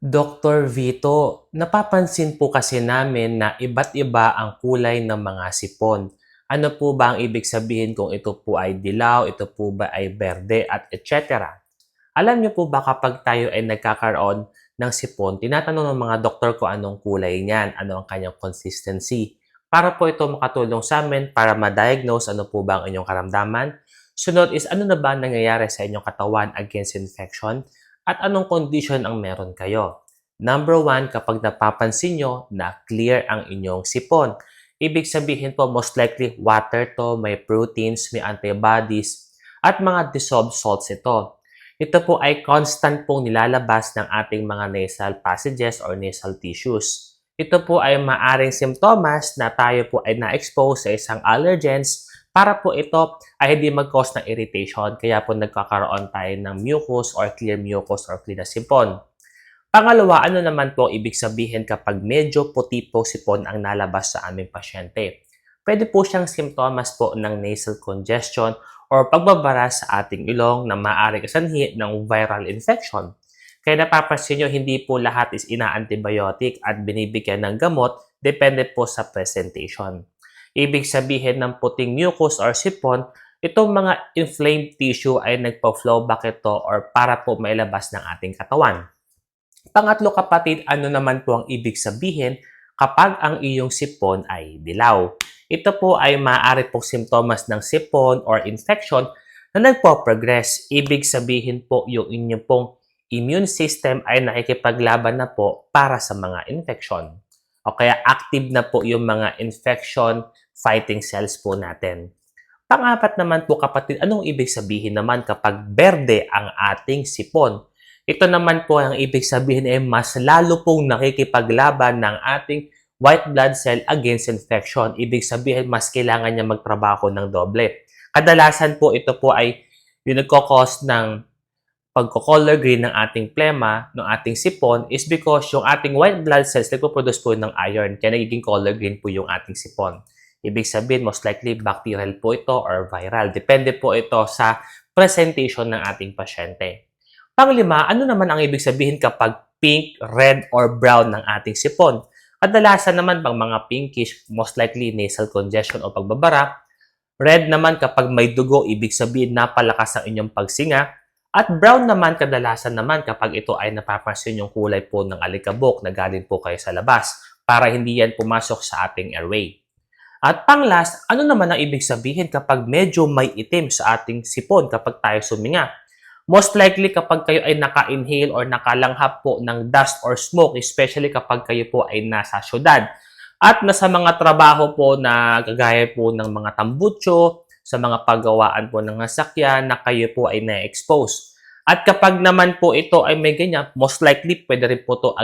Dr. Vito, napapansin po kasi namin na iba't iba ang kulay ng mga sipon. Ano po ba ang ibig sabihin kung ito po ay dilaw, ito po ba ay berde, at etc. Alam niyo po ba kapag tayo ay nagkakaroon ng sipon, tinatanong ng mga doktor ko anong kulay niyan, ano ang kanyang consistency. Para po ito makatulong sa amin para ma-diagnose ano po ba ang inyong karamdaman. Sunod is ano na ba ang nangyayari sa inyong katawan against infection at anong condition ang meron kayo. Number one, kapag napapansin nyo na clear ang inyong sipon. Ibig sabihin po, most likely water to, may proteins, may antibodies, at mga dissolved salts ito. Ito po ay constant pong nilalabas ng ating mga nasal passages or nasal tissues. Ito po ay maaring simptomas na tayo po ay na-expose sa isang allergens para po ito ay hindi mag-cause ng irritation kaya po nagkakaroon tayo ng mucus or clear mucus or clear na sipon. Pangalawa, ano naman po ibig sabihin kapag medyo puti po sipon ang nalabas sa aming pasyente? Pwede po siyang simptomas po ng nasal congestion or pagbabara sa ating ilong na maaari kasanhi ng viral infection. Kaya napapansin nyo, hindi po lahat is ina-antibiotic at binibigyan ng gamot, depende po sa presentation. Ibig sabihin ng puting mucus or sipon, itong mga inflamed tissue ay nagpa-flow back ito or para po mailabas ng ating katawan. Pangatlo kapatid, ano naman po ang ibig sabihin kapag ang iyong sipon ay dilaw? Ito po ay maaari pong simptomas ng sipon or infection na nagpo-progress. Ibig sabihin po yung inyong pong immune system ay nakikipaglaban na po para sa mga infection. O kaya active na po yung mga infection fighting cells po natin. Pangapat naman po kapatid, anong ibig sabihin naman kapag berde ang ating sipon? Ito naman po ang ibig sabihin ay mas lalo pong nakikipaglaban ng ating white blood cell against infection. Ibig sabihin, mas kailangan niya magtrabaho ng doble. Kadalasan po ito po ay yung nagkakos ng pagko-color green ng ating plema, ng ating sipon, is because yung ating white blood cells nagpo-produce po ng iron, kaya nagiging color green po yung ating sipon. Ibig sabihin, most likely bacterial po ito or viral. Depende po ito sa presentation ng ating pasyente. Panglima, ano naman ang ibig sabihin kapag pink, red, or brown ng ating sipon? Kadalasan naman pang mga pinkish, most likely nasal congestion o pagbabara. Red naman kapag may dugo, ibig sabihin napalakas ang inyong pagsinga. At brown naman kadalasan naman kapag ito ay napapansin yung kulay po ng alikabok na galing po kayo sa labas para hindi yan pumasok sa ating airway. At panglas, ano naman ang ibig sabihin kapag medyo may itim sa ating sipon kapag tayo suminga? Most likely kapag kayo ay naka-inhale or nakalanghap po ng dust or smoke, especially kapag kayo po ay nasa syudad. At nasa mga trabaho po na kagaya po ng mga tambutso, sa mga paggawaan po ng nasakyan na kayo po ay na-expose. At kapag naman po ito ay may ganyan, most likely pwede rin po ito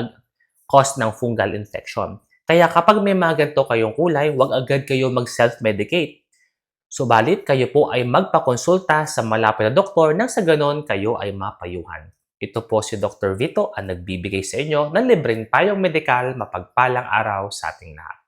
cause ng fungal infection. Kaya kapag may mga ganito kayong kulay, huwag agad kayo mag-self-medicate. Subalit, kayo po ay magpakonsulta sa malapit na doktor nang sa ganon kayo ay mapayuhan. Ito po si Dr. Vito ang nagbibigay sa inyo ng libreng payong medikal mapagpalang araw sa ating lahat.